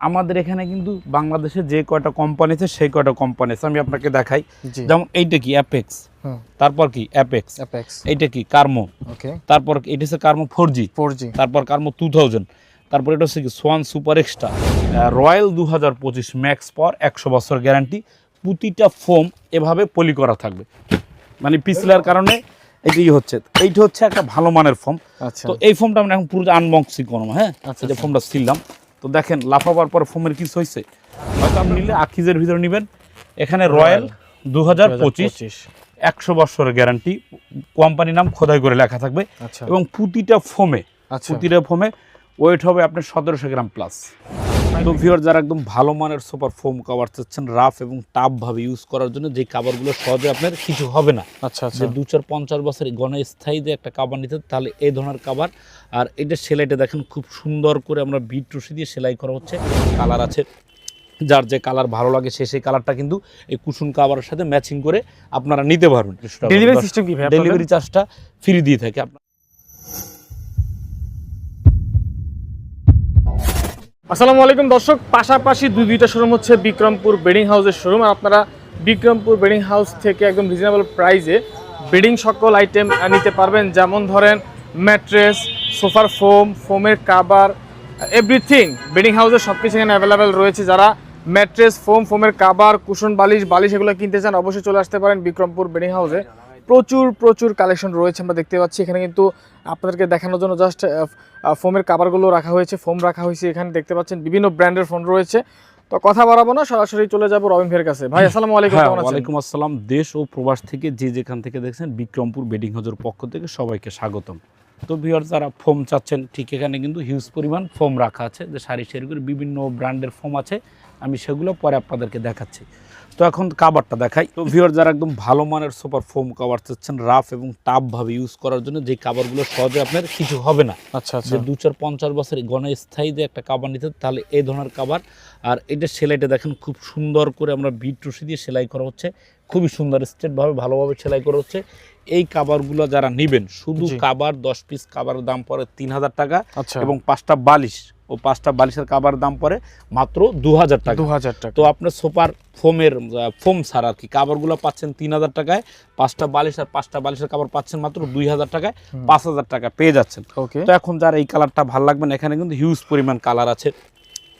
আমাদের এখানে কিন্তু বাংলাদেশে যে কয়টা কোম্পানি আছে সেই কয়টা কোম্পানি আছে। আমি আপনাকে দেখাই। যেমন এইটা কি? অ্যাপেক্স তারপর কি? অ্যাপেক্স অ্যাপেক্স এইটা কি? কার্মো ওকে। তারপর এটা হচ্ছে কার্মো ফোর জি ফোর জি তারপর কার্মো টু থাউজেন্ড তারপর এটা হচ্ছে কি? সোয়ান সুপার এক্সট্রা রয়্যাল দু হাজার পঁচিশ ম্যাক্স পর একশো বছর গ্যারান্টি প্রতিটা ফোম এভাবে পলি করা থাকবে। মানে পিছলার কারণে এটাই হচ্ছে। এইটা হচ্ছে একটা ভালো মানের ফোম আচ্ছা। তো এই ফোমটা আমরা এখন পুরো আনবক্সিং করব হ্যাঁ? আচ্ছা, যে আচ্ছা। ফোমটা ছিলাম তো দেখেন লাফাবার পর ফোমের কিছু হয়েছে হয়তো আপনি নিলে আকিজের ভিতরে নেবেন। এখানে রয়্যাল দু হাজার পঁচিশ। একশো বছরের গ্যারান্টি কোম্পানির নাম খোদাই করে লেখা থাকবে। আচ্ছা। এবং প্রতিটা ফোমে পুতিটা প্রতিটা ফোমে ওয়েট হবে আপনার সতেরোশো গ্রাম প্লাস তো ভিওর যারা একদম ভালো মানের সুপার ফোম কাভার চাচ্ছেন রাফ এবং টাফ ভাবে ইউজ করার জন্য যে কাভারগুলো সহজে আপনার কিছু হবে না। আচ্ছা আচ্ছা। দু চার পঞ্চাশ বছর গণস্থায়ী যে একটা কাবার নিতে তাহলে এই ধরনের কাবার আর এটা সেলাইটা দেখেন খুব সুন্দর করে আমরা বিট রশি দিয়ে সেলাই করা হচ্ছে কালার আছে যার যে কালার ভালো লাগে সে সেই কালারটা কিন্তু এই কুসুন কাবারের সাথে ম্যাচিং করে আপনারা নিতে পারবেন। ডেলিভারি সিস্টেম কি ডেলিভারি চার্জটা ফ্রি দিয়ে থাকে। আপনার আসসালামু আলাইকুম দর্শক, পাশাপাশি দুই দুইটা শোরুম হচ্ছে বিক্রমপুর বেডিং হাউসের শোরুম আর আপনারা বিক্রমপুর বেডিং হাউস থেকে একদম রিজনেবল প্রাইসে বেডিং সকল আইটেম নিতে পারবেন। যেমন ধরেন ম্যাট্রেস সোফার ফোম ফোমের কাবার এভরিথিং বেডিং হাউসের সব কিছু এখানে অ্যাভেলেবেল রয়েছে। যারা ম্যাট্রেস ফোম ফোমের কাবার কুশন বালিশ বালিশ এগুলো কিনতে চান, অবশ্যই চলে আসতে পারেন বিক্রমপুর বেডিং হাউসে। প্রচুর প্রচুর কালেকশন রয়েছে আমরা দেখতে পাচ্ছি। এখানে কিন্তু আপনাদেরকে দেখানোর জন্য জাস্ট ফোমের কাভারগুলো রাখা হয়েছে ফোম রাখা হয়েছে এখানে দেখতে পাচ্ছেন। বিভিন্ন ব্র্যান্ডের ফোন রয়েছে। তো কথা বাড়াবো না সরাসরি চলে যাব রবিন ভাইয়ের কাছে। ভাই আসসালামু আলাইকুম হ্যাঁ কেমন আছেন? ওয়ালাইকুম আসসালাম। দেশ ও প্রবাস থেকে যে যেখান থেকে দেখছেন বিক্রমপুর বেডিং হাউসের পক্ষ থেকে সবাইকে স্বাগতম। তো ভিউয়ার যারা ফোম চাচ্ছেন ঠিক এখানে কিন্তু হিউজ পরিমাণ ফোম রাখা আছে। যে সারি সারি করে বিভিন্ন ব্র্যান্ডের ফোম আছে আমি সেগুলো পরে আপনাদেরকে দেখাচ্ছি। তো এখন কাবারটা দেখাই। তো ভিউয়ার যারা একদম ভালো মানের সুপার ফোম কাভার চাচ্ছেন রাফ এবং টাফভাবে ইউজ করার জন্য যে কাভারগুলো সহজে আপনার কিছু হবে না। আচ্ছা আচ্ছা। যে দু চার পঞ্চাশ বছর গণস্থায়ী যে একটা কাবার নিতে তাহলে এই ধরনের কাবার আর এটা সেলাইটা দেখেন খুব সুন্দর করে আমরা বিট রসি দিয়ে সেলাই করা হচ্ছে। খুবই সুন্দর স্ট্রেটভাবে ভালোভাবে সেলাই করা হচ্ছে। এই কাবারগুলো যারা নেবেন শুধু কাবার দশ পিস কাবারের দাম পড়ে তিন হাজার টাকা আচ্ছা। এবং পাঁচটা বালিশ ও পাঁচটা বালিশের কাবার দাম পড়ে মাত্র দু হাজার টাকা। দু হাজার টাকা। তো আপনার সুপার ফোমের ফোম ছাড়া আর কি কাবারগুলো পাচ্ছেন তিন হাজার টাকায় পাঁচটা বালিশ আর পাঁচটা বালিশের কাবার পাচ্ছেন মাত্র দুই হাজার টাকায় পাঁচ হাজার টাকা পেয়ে যাচ্ছেন। ওকে। তো এখন যার এই কালারটা ভালো লাগবে না এখানে কিন্তু হিউজ পরিমাণ কালার আছে।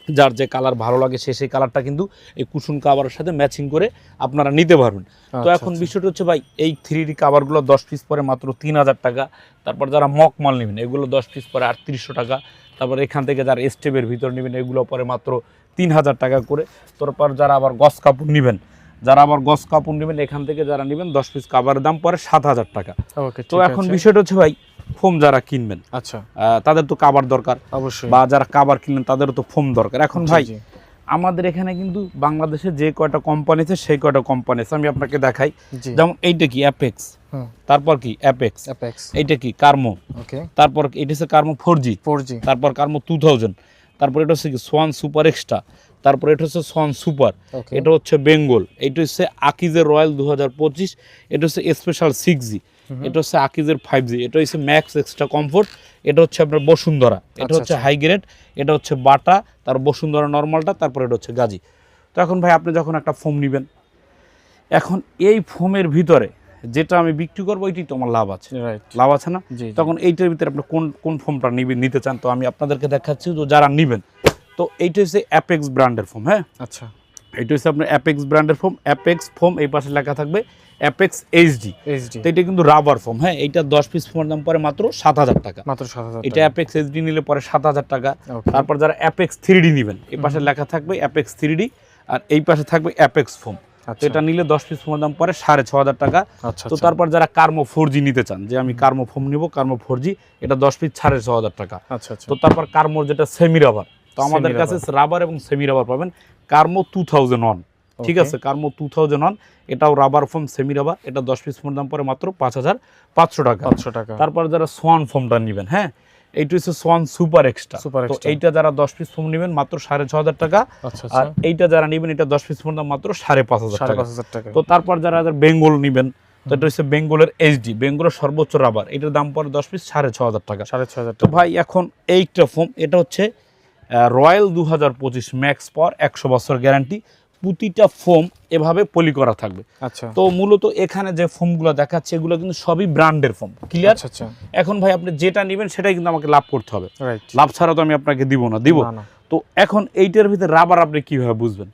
যার যে কালার ভালো লাগে সে সেই কালারটা কিন্তু এই কুসুন কাভারের সাথে ম্যাচিং করে আপনারা নিতে পারবেন। তো আচ্ছা, এখন আচ্ছা। বিষয়টা হচ্ছে ভাই এই থ্রি ডি কাভারগুলো দশ পিস পরে মাত্র তিন হাজার টাকা তারপর যারা মক মাল নেবেন এগুলো দশ পিস পরে আটত্রিশশো টাকা তারপর এখান থেকে যারা স্টেপের ভিতর নেবেন এগুলো পরে মাত্র তিন হাজার টাকা করে তারপর যারা আবার গস কাপড় নেবেন যারা আবার গস কাপড় নেবেন এখান থেকে যারা নেবেন দশ পিস কাভারের দাম পরে সাত হাজার টাকা। তো এখন বিষয়টা হচ্ছে ভাই ফোম যারা কিনবেন। আচ্ছা। তাদের তো কাবার দরকার। অবশ্যই। বা যারা কাবার কিনলেন তাদেরও তো ফোম দরকার। এখন ভাই আমাদের এখানে কিন্তু বাংলাদেশে যে কয়টা কোম্পানি আছে সেই কয়টা কোম্পানি আছে। আমি আপনাকে দেখাই। যেমন এইটা কি? অ্যাপেক্স তারপর কি? অ্যাপেক্স অ্যাপেক্স এইটা কি? কার্মো ওকে। তারপর এটা হচ্ছে কার্মো ফোর জি ফোর জি তারপর কার্মো টু থাউজেন্ড তারপর এটা হচ্ছে কি? সোয়ান সুপার এক্সট্রা তারপর এটা হচ্ছে সোয়ান সুপার এটা হচ্ছে বেঙ্গল এটা হচ্ছে আকিজের রয়্যাল দু হাজার পঁচিশ। এটা হচ্ছে স্পেশাল সিক্স জি এটা হচ্ছে আকিজের ফাইভ জি এটা হচ্ছে ম্যাক্স এক্সট্রা কমফোর্ট এটা হচ্ছে আপনার বসুন্ধরা এটা আচ্ছা, হচ্ছে আচ্ছা। হাই গ্রেড এটা হচ্ছে বাটা তার বসুন্ধরা নর্মালটা তারপর এটা হচ্ছে গাজি। তো এখন ভাই আপনি যখন একটা ফোম নেবেন এখন এই ফোমের ভিতরে যেটা আমি বিক্রি করব ওইটাই তো আমার লাভ আছে। লাভ আছে না? তখন এইটার ভিতরে আপনি কোন কোন ফোমটা নিবে নিতে চান? তো আমি আপনাদেরকে দেখাচ্ছি তো যারা নেবেন তো এইটা হচ্ছে অ্যাপেক্স ব্র্যান্ডের ফোম হ্যাঁ? আচ্ছা। এটা হচ্ছে আপনার অ্যাপেক্স ব্র্যান্ডের ফোম অ্যাপেক্স ফোম এই পাশে লেখা থাকবে অ্যাপেক্স এইচডি এইচডি তো এটা কিন্তু রাবার ফোম হ্যাঁ এইটা দশ পিস ফোমের দাম পরে মাত্র সাত হাজার টাকা। মাত্র সাত হাজার এটা অ্যাপেক্স এইচডি নিলে পরে সাত হাজার টাকা। তারপর যারা অ্যাপেক্স থ্রি ডি নেবেন এই পাশে লেখা থাকবে অ্যাপেক্স থ্রি ডি আর এই পাশে থাকবে অ্যাপেক্স ফোম তো আচ্ছা। এটা নিলে দশ পিস ফোমের দাম পরে সাড়ে ছ হাজার টাকা। আচ্ছা তো তারপর যারা কার্মো ফোর জি নিতে চান যে আমি কার্মো ফোম নিব কার্মো ফোর জি এটা দশ পিস সাড়ে ছ হাজার টাকা। আচ্ছা আচ্ছা। তো তারপর কার্মোর যেটা সেমি রাবার তো আমাদের কাছে রাবার এবং সেমি রাবার পাবেন কার্মো টু থাউজেন্ড ওয়ান ঠিক আছে কার্মো টু থাউজেন্ড ওয়ান এটাও রাবার ফোম সেমি রাবার এটা দশ পিস ফোমের দাম পরে মাত্র পাঁচ হাজার পাঁচশো টাকা। পাঁচশো টাকা। তারপর যারা সোয়ান ফোমটা নেবেন হ্যাঁ? এইটা হচ্ছে সোয়ান সুপার এক্সট্রা তো এইটা যারা দশ পিস ফোম নেবেন মাত্র সাড়ে ছ হাজার টাকা। আচ্ছা আর আচ্ছা। এইটা যারা নেবেন এটা দশ পিস ফোমের দাম মাত্র সাড়ে পাঁচ হাজার টাকা। পাঁচ হাজার টাকা। তো তারপর যারা বেঙ্গল নেবেন তো এটা হচ্ছে বেঙ্গলের এইচডি বেঙ্গলের সর্বোচ্চ রাবার এটার দাম পড়ে দশ পিস সাড়ে ছ হাজার টাকা। সাড়ে ছ হাজার তো টাকা। ভাই এখন এইটা ফোম এটা হচ্ছে রয়্যাল দু হাজার পঁচিশ ম্যাক্স পর একশো বছর গ্যারান্টি। প্রতিটা ফোম এভাবে পলি করা থাকবে। আচ্ছা। তো মূলত এখানে যে ফোমগুলো দেখাচ্ছে এগুলো কিন্তু সবই ব্র্যান্ডের ফোম। ক্লিয়ার আচ্ছা আচ্ছা। এখন ভাই আপনি যেটা নেবেন সেটাই কিন্তু আমাকে লাভ করতে হবে। লাভ ছাড়া তো আমি আপনাকে দিব না দিব। তো এখন এইটার ভিতরে রাবার আপনি কীভাবে বুঝবেন?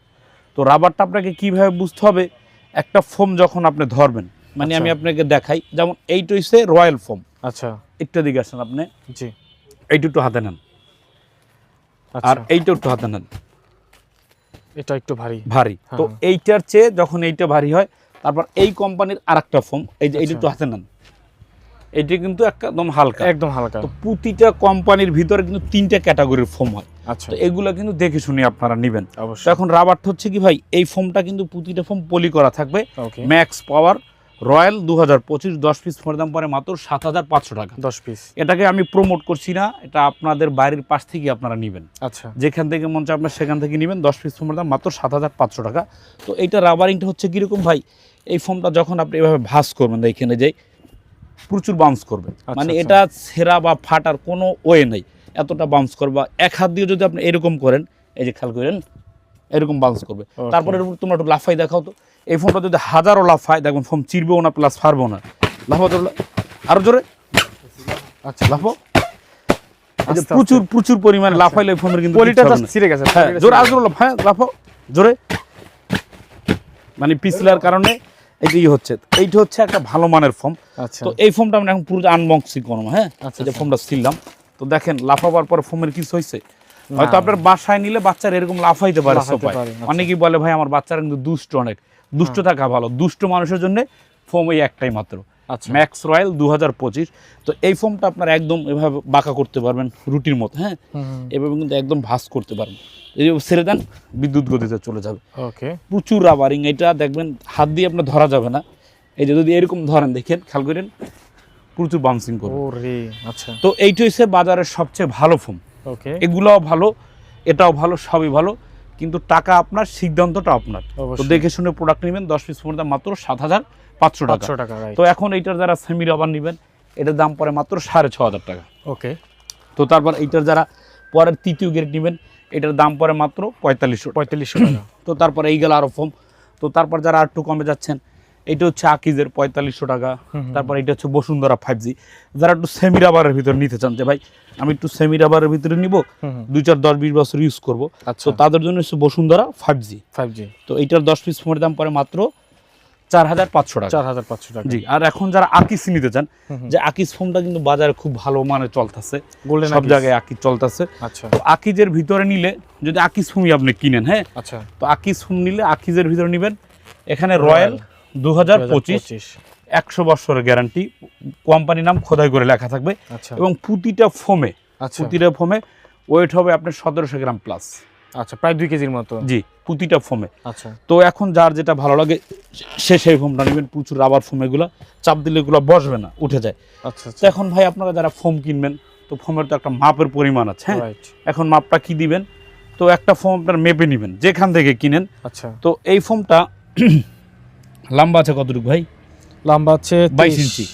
তো রাবারটা আপনাকে কীভাবে বুঝতে হবে? একটা ফোম যখন আপনি ধরবেন মানে আচ্ছা। আমি আপনাকে দেখাই যেমন এইটা হচ্ছে রয়্যাল ফোম। আচ্ছা। একটু দিকে আসেন আপনি। জি। এইটু একটু হাতে নেন। আর এইটা একটু হাতে নেন। এটা একটু ভারী। ভারী। তো হ্যাঁ। এইটার চেয়ে যখন এইটা ভারী হয় তারপর এই কোম্পানির আর একটা ফোম এই যে এইটা আচ্ছা। একটু হাতে নেন। এইটা কিন্তু একদম হালকা। একদম হালকা। তো প্রতিটা কোম্পানির ভিতরে কিন্তু তিনটা ক্যাটাগরির ফোম হয়। আচ্ছা। তো এগুলো কিন্তু দেখে শুনে আপনারা নেবেন। অবশ্যই। এখন রাবারটা হচ্ছে কি ভাই এই ফোমটা কিন্তু প্রতিটা ফোম পলি করা থাকবে। ম্যাক্স পাওয়ার রয়্যাল দু হাজার পঁচিশ দশ পিস ফোনের দাম পরে মাত্র সাত হাজার পাঁচশো টাকা। দশ পিস এটাকে আমি প্রমোট করছি না এটা আপনাদের বাড়ির পাশ থেকে আপনারা নেবেন। আচ্ছা। যেখান থেকে মন আপনার সেখান থেকে নেবেন দশ পিস ফোমের দাম মাত্র সাত হাজার পাঁচশো টাকা। তো এইটা রাবারিংটা হচ্ছে কীরকম ভাই? এই ফোমটা যখন আপনি এভাবে ভাস করবেন এইখানে যাই প্রচুর বাউন্স করবে। মানে আচ্ছা। এটা ছেঁড়া বা ফাটার কোনো ওয়ে নেই। এতটা বাউন্স করবা এক হাত দিয়ে যদি আপনি এরকম করেন এই যে খেয়াল করেন এরকম বাউন্স করবে। তারপরে তোমরা একটু লাফাই দেখাও তো। এই ফোনটা যদি হাজারো লাফায় দেখবেন ফোন চিরবেও না প্লাস ফারবেও না। লাফাও তো আরও জোরে। আচ্ছা যে প্রচুর প্রচুর পরিমাণে লাফাইলে ফোনের কিন্তু। ছিঁড়ে গেছে হ্যাঁ জোরে ছিঁড়ে আসবে হ্যাঁ লাফাও জোরে। মানে পিছলার কারণে এটাই হচ্ছে এইটা হচ্ছে একটা ভালো মানের ফর্ম আচ্ছা। তো এই ফর্মটা আমরা এখন পুরো আনবক্সিং করব হ্যাঁ? আচ্ছা, এই যে আচ্ছা। ফর্মটা ছিলাম তো দেখেন লাফাবার পর ফর্মের কিছু হয়েছে হয়তো আপনার বাসায় নিলে বাচ্চার এরকম লাফাইতে পারে সোফায়। আচ্ছা। অনেকেই বলে ভাই আমার বাচ্চারা কিন্তু দুষ্ট অনেক। দুষ্ট থাকা ভালো। দুষ্ট মানুষের জন্য ফোম এই একটাই মাত্র। আচ্ছা। ম্যাক্স রয়্যাল দু হাজার পঁচিশ। তো এই ফোমটা আপনার একদম এভাবে বাঁকা করতে পারবেন রুটির মতো হ্যাঁ? এভাবে কিন্তু একদম ভাস করতে পারবেন। এই ছেড়ে দেন বিদ্যুৎ গতিতে চলে যাবে। ওকে। প্রচুর রাবারিং এটা দেখবেন হাত দিয়ে আপনার ধরা যাবে না। এই যে যদি এরকম ধরেন দেখেন খেয়াল করেন প্রচুর বাউন্সিং করবে। আচ্ছা। তো এইটা হচ্ছে বাজারের সবচেয়ে ভালো ফোম। ওকে এগুলোও ভালো এটাও ভালো সবই ভালো। কিন্তু টাকা আপনার সিদ্ধান্তটা আপনার। তো দেখে শুনে প্রোডাক্ট নেবেন দশ পিস ফোনের দাম মাত্র সাত হাজার পাঁচশো টাকা। তো এখন এইটার যারা সেমি রাবার নেবেন এটার দাম পরে মাত্র সাড়ে ছ হাজার টাকা। ওকে তো তারপর এইটার যারা পরের তৃতীয় গ্রেড নেবেন এটার দাম পরে মাত্র পঁয়তাল্লিশশো। পঁয়তাল্লিশশো টাকা। তো তারপর এই গেল আরও ফোম তো তারপর যারা আর একটু কমে যাচ্ছেন এটা হচ্ছে আকিজের পঁয়তাল্লিশশো টাকা। তারপর এটা হচ্ছে বসুন্ধরা ফাইভ জি যারা একটু সেমি রাবারের ভিতরে নিতে চান যে ভাই আমি একটু সেমি রাবারের ভিতরে নিব। দুই চার দশ বিশ বছর ইউজ করব। আচ্ছা। তো তাদের জন্য হচ্ছে Bashundhara five G five G তো এইটার দশ পিস ফোনের দাম পড়ে মাত্র চার হাজার পাঁচশো টাকা। চার হাজার পাঁচশো টাকা। জি আর এখন যারা আকিস নিতে চান। যে আকিস ফোনটা কিন্তু বাজারে খুব ভালো মানে চলতেছে। গোল্ডেন সব জায়গায় আকিস চলতেছে। আচ্ছা। তো আকিজের ভিতরে নিলে যদি আকিস ফোনই আপনি কিনেন হ্যাঁ? আচ্ছা। তো আকিস ফোন নিলে আকিজের ভিতরে নেবেন এখানে রয়্যাল দু হাজার পঁচিশ। একশো বছরের গ্যারান্টি। কোম্পানির নাম খোদাই করে লেখা থাকবে। আচ্ছা। এবং প্রতিটা ফোমে আচ্ছা। প্রতিটা ফোমে ওয়েট হবে আপনার সতেরোশো গ্রাম প্লাস আচ্ছা প্রায় দুই কেজির মতো। জি প্রতিটা ফোমে। আচ্ছা। তো এখন যার যেটা ভালো লাগে সে সেই ফোমটা নেবেন। প্রচুর রাবার ফোম এগুলো। চাপ দিলে এগুলো বসবে না উঠে যায়। আচ্ছা তো এখন ভাই আপনারা যারা ফোম কিনবেন তো ফোমের তো একটা মাপের পরিমাণ আছে হ্যাঁ? এখন মাপটা কি দিবেন? তো একটা ফোম আপনার মেপে নেবেন যেখান থেকে কিনেন। আচ্ছা। তো এই ফোমটা লম্বা আছে কতটুকু ভাই? লম্বা আছে বাইশ ইঞ্চি।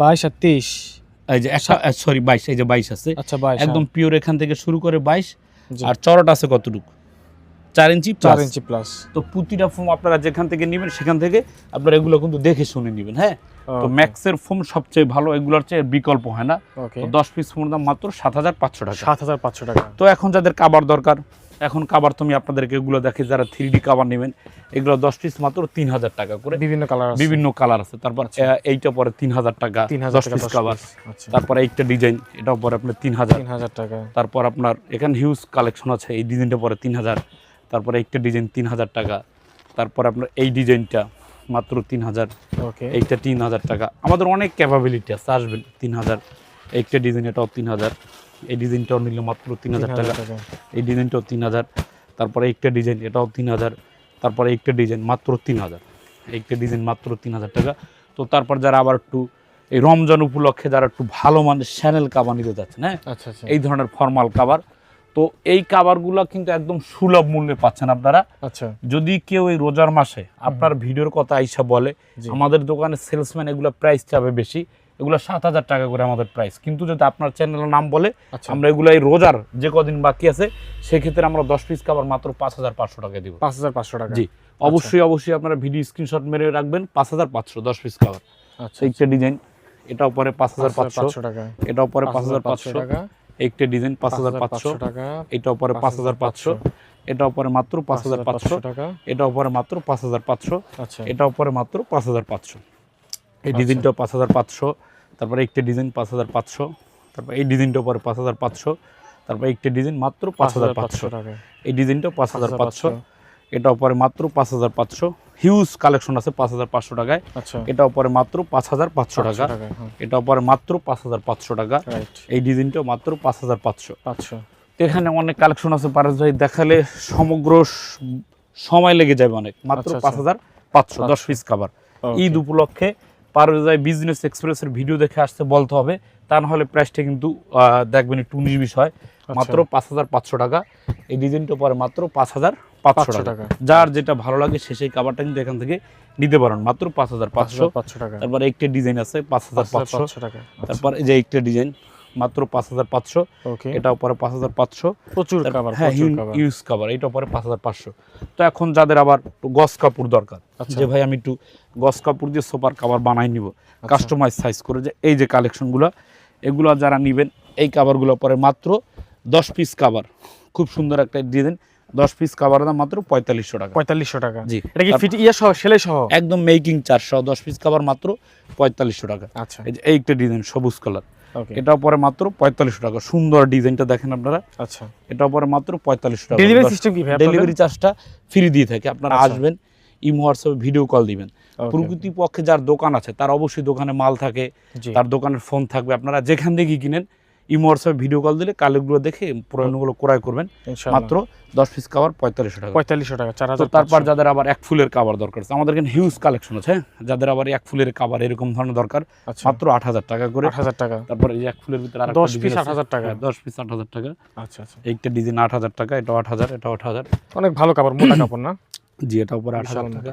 বাইশ আর তেইশ এই যে সরি বাইশ এই যে বাইশ আছে। আচ্ছা বাইশ একদম পিওর এখান থেকে শুরু করে বাইশ। আর চড়াটা আছে কতটুকু? চার ইঞ্চি চার ইঞ্চি প্লাস তো প্রতিটা ফোম আপনারা যেখান থেকে নেবেন সেখান থেকে আপনারা এগুলো কিন্তু দেখে শুনে নেবেন হ্যাঁ? তো ম্যাক্সের ফোম সবচেয়ে ভালো এগুলোর চেয়ে বিকল্প হয় না। তো দশ পিস ফোনের দাম মাত্র সাত হাজার পাঁচশো টাকা। সাত হাজার পাঁচশো টাকা। তো এখন যাদের কাবার দরকার এখন কাবার তুমি আপনাদেরকে এগুলো দেখে যারা থ্রি ডি কাবার নেবেন এগুলো দশ পিস মাত্র তিন হাজার টাকা করে। বিভিন্ন কালার বিভিন্ন কালার আছে। তারপর আহ, এইটা পরে তিন হাজার টাকা তিন হাজার দশ টাকা পিস কাবার। আচ্ছা। তারপরে এইটা ডিজাইন এটাও পরে আপনার তিন হাজার। তিন হাজার টাকা। তারপর আপনার এখানে হিউজ কালেকশন আছে এই ডিজাইনটা পরে তিন হাজার। তারপরে একটা ডিজাইন তিন হাজার টাকা। তারপর আপনার এই ডিজাইনটা মাত্র তিন হাজার। ওকে এইটা তিন হাজার টাকা। আমাদের অনেক ক্যাপাবিলিটি আছে আসবেন তিন হাজার। একটা ডিজাইন এটাও তিন হাজার। এই ডিজাইনটাও নিলে মাত্র তিন হাজার টাকা। এই ডিজাইনটাও তিন হাজার। তারপরে একটা ডিজাইন এটাও তিন হাজার। তারপরে একটা ডিজাইন মাত্র তিন হাজার। একটা ডিজাইন মাত্র তিন হাজার টাকা। তো তারপর যারা আবার একটু এই রমজান উপলক্ষে যারা একটু ভালো মানের শ্যানেল কাবার নিতে যাচ্ছেন হ্যাঁ? আচ্ছা আচ্ছা। এই ধরনের ফর্মাল কাবার তো এই কাবারগুলো কিন্তু একদম সুলভ মূল্যে পাচ্ছেন আপনারা। আচ্ছা। যদি কেউ এই রোজার মাসে আপনার ভিডিওর কথা আইসা বলে আমাদের দোকানে সেলসম্যান এগুলো প্রাইস চাবে বেশি। এগুলো সাত হাজার টাকা করে আমাদের প্রাইস কিন্তু যদি আপনার চ্যানেলের নাম বলে আচ্ছা আমরা এগুলো এই রোজার যে কদিন বাকি আছে সেক্ষেত্রে আমরা দশ পিস কাবার মাত্র পাঁচ হাজার পাঁচশো টাকা দিব পাঁচ হাজার পাঁচশো টাকা জি অবশ্যই অবশ্যই আপনারা ভিডিও স্ক্রিনশট মেরে রাখবেন পাঁচ হাজার পাঁচশো দশ পিস খাবার আচ্ছা একটা ডিজাইন এটাও পরে পাঁচ হাজার পাঁচশো পাঁচশো টাকা এটাও পরে পাঁচ হাজার পাঁচশো টাকা একটা ডিজাইন পাঁচ হাজার পাঁচশো টাকা এটাও পরে পাঁচ হাজার পাঁচশো এটাও পরে মাত্র পাঁচ হাজার পাঁচশো টাকা এটাও পরে মাত্র পাঁচ হাজার পাঁচশো আচ্ছা এটাও পরে মাত্র পাঁচ হাজার পাঁচশো এই ডিজাইনটাও পাঁচ হাজার পাঁচশো তারপরে একটা ডিজাইন পাঁচ হাজার পাঁচশো তারপর এই ডিজাইনটা পরে পাঁচ হাজার পাঁচশো তারপর একটা ডিজাইন মাত্র পাঁচ হাজার পাঁচশো টাকা এই ডিজাইনটাও পাঁচ হাজার পাঁচশো এটাও পরে মাত্র পাঁচ হাজার পাঁচশো হিউজ কালেকশন আছে পাঁচ হাজার পাঁচশো টাকায় আচ্ছা এটাও পরে মাত্র পাঁচ হাজার পাঁচশো টাকা এটা হ্যাঁ পরে মাত্র পাঁচ হাজার পাঁচশো টাকা এই ডিজাইনটাও মাত্র পাঁচ হাজার পাঁচশো পাঁচশো এখানে অনেক কালেকশন আছে পারস ভাই দেখালে সমগ্র সময় লেগে যাবে অনেক মাত্র আচ্ছা, পাঁচ হাজার পাঁচশো দশ পিস খাবার Okay. ঈদ উপলক্ষে পারস ভাই বিজনেস এক্সপ্রেসের ভিডিও দেখে আসতে বলতে হবে। তা না হলে প্রাইসটা কিন্তু দেখবেন একটু উনিশ বিশ হয়। আচ্ছা। মাত্র পাঁচ হাজার পাঁচশো টাকা। এই ডিজাইনটা পরে মাত্র পাঁচ হাজার পাঁচশো টাকা। যার যেটা ভালো লাগে সে সেই কাবারটা কিন্তু এখান থেকে নিতে পারেন। মাত্র পাঁচ হাজার পাঁচশো। পাঁচশো টাকা। তারপর একটা ডিজাইন আছে পাঁচ হাজার পাঁচশো। টাকা। তারপর এই যে একটা ডিজাইন মাত্র পাঁচ হাজার পাঁচশো। এটাও পরে পাঁচ হাজার পাঁচশো। প্রচুর কাবার হ্যাঁ ইউজ কাভার এটা পরে পাঁচ হাজার পাঁচশো। তো এখন যাদের আবার গস কাপড় দরকার আচ্ছা। যে ভাই আমি একটু গস কাপড় দিয়ে সোপার কাভার বানাই নিব আচ্ছা। কাস্টমাইজ সাইজ করে যে এই যে কালেকশনগুলো এগুলো যারা নেবেন এই কাভারগুলো পরে মাত্র দশ পিস কাভার খুব সুন্দর একটা ডিজাইন দশ পিস কাভার দাম মাত্র পঁয়তাল্লিশশো টাকা। পঁয়তাল্লিশশো টাকা। জি। এটা কি ফিট ইয়ে সহ সেলাই সহ? একদম মেকিং চারশো দশ পিস কাভার মাত্র পঁয়তাল্লিশশো টাকা। আচ্ছা। এই যে এই একটা ডিজাইন সবুজ কালার এটাও পরে মাত্র পঁয়তাল্লিশশো টাকা। সুন্দর ডিজাইনটা দেখেন আপনারা। আচ্ছা। এটা পরে মাত্র পঁয়তাল্লিশশো টাকা। ডেলিভারি সিস্টেম কি ডেলিভারি চার্জটা ফ্রি দিয়ে থাকে। আপনারা আচ্ছা। আসবেন ইমো হোয়াটসঅ্যাপে ভিডিও কল দিবেন. প্রকৃতি পক্ষে যার দোকান আছে তার অবশ্যই দোকানে মাল থাকে তার দোকানের ফোন থাকবে। আপনারা যেখান থেকে কিনেন ইমো হোয়াটসঅ্যাপে ভিডিও কল দিলে কালেগুলো দেখে পুরানোগুলো ক্রয় করবেন মাত্র দশ পিস কাভার পঁয়তাল্লিশশো টাকা পঁয়তাল্লিশশো টাকা চার হাজার তারপর যাদের আবার এক ফুলের কাভার দরকার আছে আমাদের এখানে হিউজ কালেকশন আছে হ্যাঁ যাদের আবার এক ফুলের কাভার এরকম ধরনের দরকার আচ্ছা মাত্র আট হাজার টাকা করে আট হাজার টাকা তারপর এই এক ফুলের ভিতরে আর 10 piece 8,000 টাকা। দশ পিস আট হাজার টাকা আচ্ছা আচ্ছা একটা ডিজাইন আট হাজার টাকা এটা আট হাজার এটা আট হাজার অনেক ভালো কাপড় মোটা কাপড় না জি এটা উপরে আট হাজার টাকা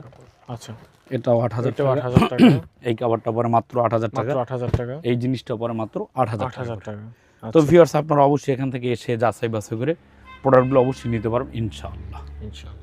আচ্ছা এটাও আট হাজার আট টাকা হাজার টাকা এই কাভারটা পরে মাত্র আট হাজার টাকা আট হাজার টাকা এই জিনিসটা পরে মাত্র আট হাজার আট হাজার টাকা তো আচ্ছা। ভিউয়ার্স আপনারা অবশ্যই এখান থেকে এসে যাচাই বাছাই করে প্রোডাক্টগুলো অবশ্যই নিতে পারবেন ইনশাআল্লাহ। ইনশাআল্লাহ।